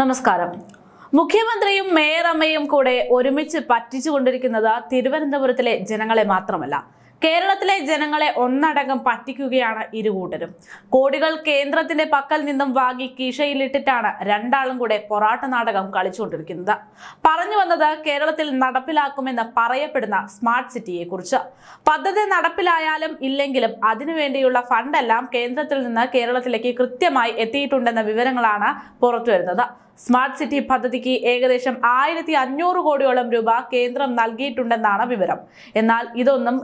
നമസ്കാരം. മുഖ്യമന്ത്രിയും മേയർ അമ്മയും കൂടെ ഒരുമിച്ച് പറ്റിച്ചുകൊണ്ടിരിക്കുന്നത് തിരുവനന്തപുരത്തിലെ ജനങ്ങളെ മാത്രമല്ല. കേരളത്തിലെ ജനങ്ങളെ ഒന്നടങ്കം പറ്റിക്കുകയാണ് ഇരുകൂട്ടരും. കോടികൾ കേന്ദ്രത്തിന്റെ പക്കൽ നിന്നും വാങ്ങി കീശയിലിട്ടിട്ടാണ് രണ്ടാളും കൂടെ പൊറാട്ട നാടകം കളിച്ചുകൊണ്ടിരിക്കുന്നത്. പറഞ്ഞു വന്നത് കേരളത്തിൽ നടപ്പിലാക്കുമെന്ന് പറയപ്പെടുന്ന സ്മാർട്ട് സിറ്റിയെ കുറിച്ച് പദ്ധതി നടപ്പിലായാലും ഇല്ലെങ്കിലും അതിനുവേണ്ടിയുള്ള ഫണ്ടെല്ലാം കേന്ദ്രത്തിൽ നിന്ന് കേരളത്തിലേക്ക് കൃത്യമായി എത്തിയിട്ടുണ്ടെന്ന വിവരങ്ങളാണ് പുറത്തുവരുന്നത് സ്മാർട്ട് സിറ്റി പദ്ധതിക്ക് ഏകദേശം ആയിരത്തി അഞ്ഞൂറ് കോടിയോളം രൂപ കേന്ദ്രം നൽകിയിട്ടുണ്ടെന്നാണ് വിവരം. എന്നാൽ ഇതൊന്നും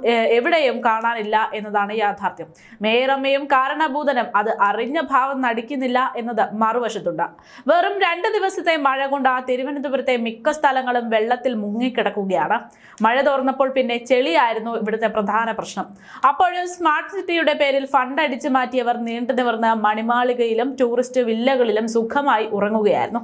എവിടെയും കാണാനില്ല എന്നതാണ് യാഥാർത്ഥ്യം. മേയറമ്മയും കാരണഭൂതനും അത് അറിഞ്ഞ ഭാവം നടിക്കുന്നില്ല എന്നത് മറുവശത്തുണ്ട്. വെറും രണ്ട് ദിവസത്തെ മഴ കൊണ്ട് ആ തിരുവനന്തപുരത്തെ മിക്ക സ്ഥലങ്ങളും വെള്ളത്തിൽ മുങ്ങിക്കിടക്കുകയാണ്. മഴ തോർന്നപ്പോൾ പിന്നെ ചെളിയായിരുന്നു ഇവിടുത്തെ പ്രധാന പ്രശ്നം. അപ്പോഴും സ്മാർട്ട് സിറ്റിയുടെ പേരിൽ ഫണ്ട് അടിച്ചു മാറ്റിയവർ നീണ്ടു നിവർന്ന് മണിമാളികയിലും ടൂറിസ്റ്റ് വില്ലകളിലും സുഖമായി ഉറങ്ങുകയായിരുന്നു.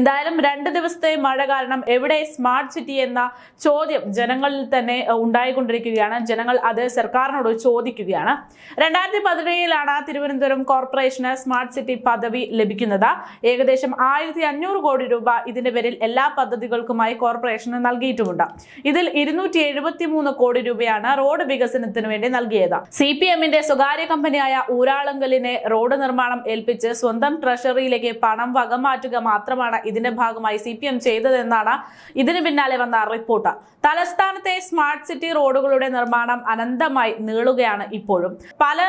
എന്തായാലും രണ്ട് ദിവസത്തെ മഴ കാരണം എവിടെ സ്മാർട്ട് സിറ്റി എന്ന ചോദ്യം ജനങ്ങളിൽ തന്നെ ഉണ്ടായിക്കൊണ്ടിരിക്കുകയാണ്. ജനങ്ങൾ അത് സർക്കാരിനോട് ചോദിക്കുകയാണ്. രണ്ടായിരത്തി പതിനേഴിലാണ് തിരുവനന്തപുരം കോർപ്പറേഷന് സ്മാർട്ട് സിറ്റി പദവി ലഭിക്കുന്നത്. ഏകദേശം ആയിരത്തി അഞ്ഞൂറ് കോടി രൂപ ഇതിന്റെ പേരിൽ എല്ലാ പദ്ധതികൾക്കുമായി കോർപ്പറേഷന് നൽകിയിട്ടുമുണ്ട്. ഇതിൽ ഇരുന്നൂറ്റി എഴുപത്തി മൂന്ന് കോടി രൂപയാണ് റോഡ് വികസനത്തിന് വേണ്ടി നൽകിയത്. സി പി എമ്മിന്റെ സ്വകാര്യ കമ്പനിയായ ഊരാളങ്കലിനെ റോഡ് നിർമ്മാണം ഏൽപ്പിച്ച് സ്വന്തം ട്രഷറിയിലേക്ക് പണം വകമാറ്റുക മാത്രമാണ് ഇതിന്റെ ഭാഗമായി സി പി എം ചെയ്തതെന്നാണ് ഇതിന് പിന്നാലെ വന്ന റിപ്പോർട്ട്. തലസ്ഥാനത്തെ സ്മാർട്ട് സിറ്റി റോഡുകളുടെ നിർമ്മാണം അനന്തമായി നീളുകയാണ് ഇപ്പോഴും. പല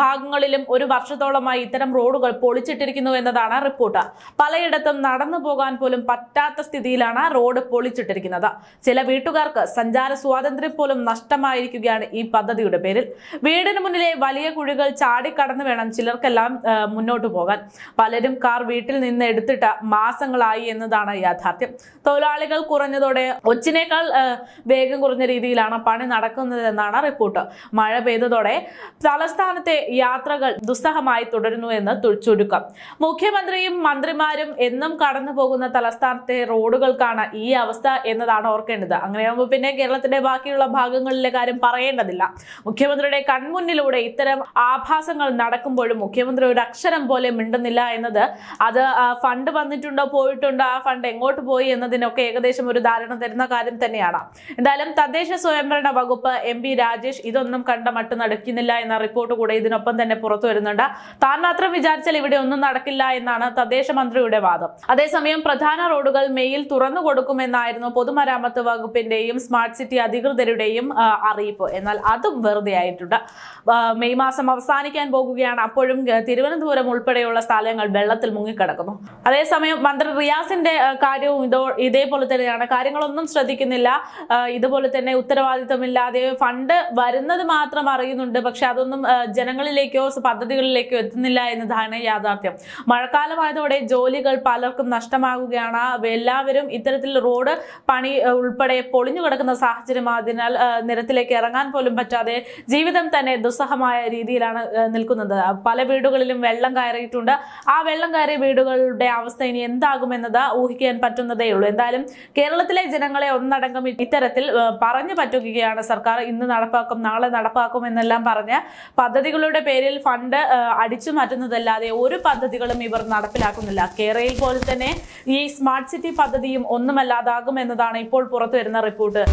ഭാഗങ്ങളിലും ഒരു വർഷത്തോളമായി ഇത്തരം റോഡുകൾ പൊളിച്ചിട്ടിരിക്കുന്നു എന്നതാണ് റിപ്പോർട്ട്. പലയിടത്തും നടന്നു പോകാൻ പോലും പറ്റാത്ത സ്ഥിതിയിലാണ് റോഡ് പൊളിച്ചിട്ടിരിക്കുന്നത്. ചില വീട്ടുകാർക്ക് സഞ്ചാര സ്വാതന്ത്ര്യം പോലും നഷ്ടമായിരിക്കുകയാണ് ഈ പദ്ധതിയുടെ പേരിൽ. വീടിന് മുന്നിലെ വലിയ കുഴികൾ ചാടിക്കടന്നു വേണം ചിലർക്കെല്ലാം മുന്നോട്ട് പോകാൻ. പലരും കാർ വീട്ടിൽ നിന്ന് എടുത്തിട്ട് മാസങ്ങളായി എന്നതാണ് യാഥാർത്ഥ്യം. തൊഴിലാളികൾ കുറഞ്ഞതോടെ ഒച്ചിനേക്കാൾ വേഗം കുറഞ്ഞ രീതിയിലാണ് പണി നടക്കുന്നതെന്നാണ് റിപ്പോർട്ട്. മഴ പെയ്തതോടെ തലസ്ഥാനത്തെ യാത്രകൾ ദുസ്സഹമായി തുടരുന്നു എന്ന് തു- ചുരുക്കം. മുഖ്യമന്ത്രിയും മന്ത്രിമാരും എന്നും കടന്നു പോകുന്ന തലസ്ഥാനത്തെ റോഡുകൾക്കാണ് ഈ അവസ്ഥ എന്നതാണ് ഓർക്കേണ്ടത്. അങ്ങനെയാകുമ്പോൾ പിന്നെ കേരളത്തിന്റെ ബാക്കിയുള്ള ഭാഗങ്ങളിലെ കാര്യം പറയേണ്ടതില്ല. മുഖ്യമന്ത്രിയുടെ കൺമുന്നിലൂടെ ഇത്തരം ആഭാസങ്ങൾ നടക്കുമ്പോഴും മുഖ്യമന്ത്രി ഒരു അക്ഷരം പോലെ മിണ്ടുന്നില്ല എന്നത് അത് ഫണ്ട് വന്നിട്ടുണ്ടോ പോയിട്ടുണ്ടോ ആ ഫണ്ട് എങ്ങോട്ട് പോയി എന്നതിനൊക്കെ ഏകദേശം ഒരു ധാരണ തരുന്ന കാര്യം തന്നെയാണ്. എന്തായാലും തദ്ദേശ സ്വയംഭരണ വകുപ്പ് എം പി രാജേഷ് ഇതൊന്നും കണ്ട മട്ട് നടക്കുന്നില്ല എന്ന റിപ്പോർട്ട് കൂടെ ഇതിനൊപ്പം തന്നെ പുറത്തു വരുന്നുണ്ട്. താൻ മാത്രം വിചാരിച്ചാൽ ഇവിടെ ഒന്നും നടക്കില്ല എന്നാണ് തദ്ദേശ മന്ത്രിയുടെ വാദം. അതേസമയം പ്രധാന റോഡുകൾ മെയിൽ തുറന്നു കൊടുക്കുമെന്നായിരുന്നു പൊതുമരാമത്ത് വകുപ്പിന്റെയും സ്മാർട്ട് സിറ്റി അധികൃതരുടെയും അറിയിപ്പ്. എന്നാൽ അതും വെറുതെ ആയിട്ടുണ്ട്. മെയ് മാസം അവസാനിക്കാൻ പോകുകയാണ്. അപ്പോഴും തിരുവനന്തപുരം ഉൾപ്പെടെയുള്ള സ്ഥലങ്ങൾ വെള്ളത്തിൽ മുങ്ങിക്കിടക്കുന്നു. അതേസമയം മന്ത്രി റിയാസിന്റെ കാര്യവും ഇതോ ഇതേപോലെ തന്നെയാണ്. കാര്യങ്ങളൊന്നും ശ്രദ്ധിക്കുന്നില്ല. ഇതുപോലെ തന്നെ ഉത്തരവാദിത്തമില്ലാതെ ഫണ്ട് വരുന്നത് മാത്രം അറിയുന്നുണ്ട്. പക്ഷെ അതൊന്നും ജനങ്ങളിലേക്കോ പദ്ധതികളിലേക്കോ എത്തുന്നില്ല എന്നതാണ് യാഥാർത്ഥ്യം. മഴക്കാലമായതോടെ ജോലികൾ പലർക്കും നഷ്ടമാകുകയാണ്. എല്ലാവരും ഇത്തരത്തിൽ റോഡ് പണി ഉൾപ്പെടെ പൊളിഞ്ഞു കിടക്കുന്ന സാഹചര്യം അതിനാൽ നിരത്തിലേക്ക് ഇറങ്ങാൻ പോലും പറ്റാതെ ജീവിതം തന്നെ ദുസ്സഹമായ രീതിയിലാണ് നിൽക്കുന്നത്. പല വീടുകളിലും വെള്ളം കയറിയിട്ടുണ്ട്. ആ വെള്ളം കയറിയ വീടുകളുടെ അവസ്ഥ ഇനി എന്താകുമെന്നത് ഊഹിക്കാൻ പറ്റുന്നതേ ഉള്ളൂ. എന്തായാലും കേരളത്തിലെ ജനങ്ങളെ ഒന്നടങ്കം ഇത്തരത്തിൽ പറഞ്ഞു പറ്റുകയാണ് സർക്കാർ. ഇന്ന് നടപ്പാക്കും നാളെ നടപ്പാക്കും എന്നെല്ലാം പറഞ്ഞ് പദ്ധതികളുടെ പേരിൽ ഫണ്ട് അടിച്ചു മാറ്റുന്നതല്ലാതെ ഒരു പദ്ധതികളും ഇവർ നടപ്പിലാക്കുന്നില്ല. കേരളയിൽ പോലെ തന്നെ ഈ സ്മാർട്ട് സിറ്റി പദ്ധതിയും ഒന്നുമല്ലാതാകും എന്നതാണ് ഇപ്പോൾ പുറത്തു വരുന്ന റിപ്പോർട്ട്.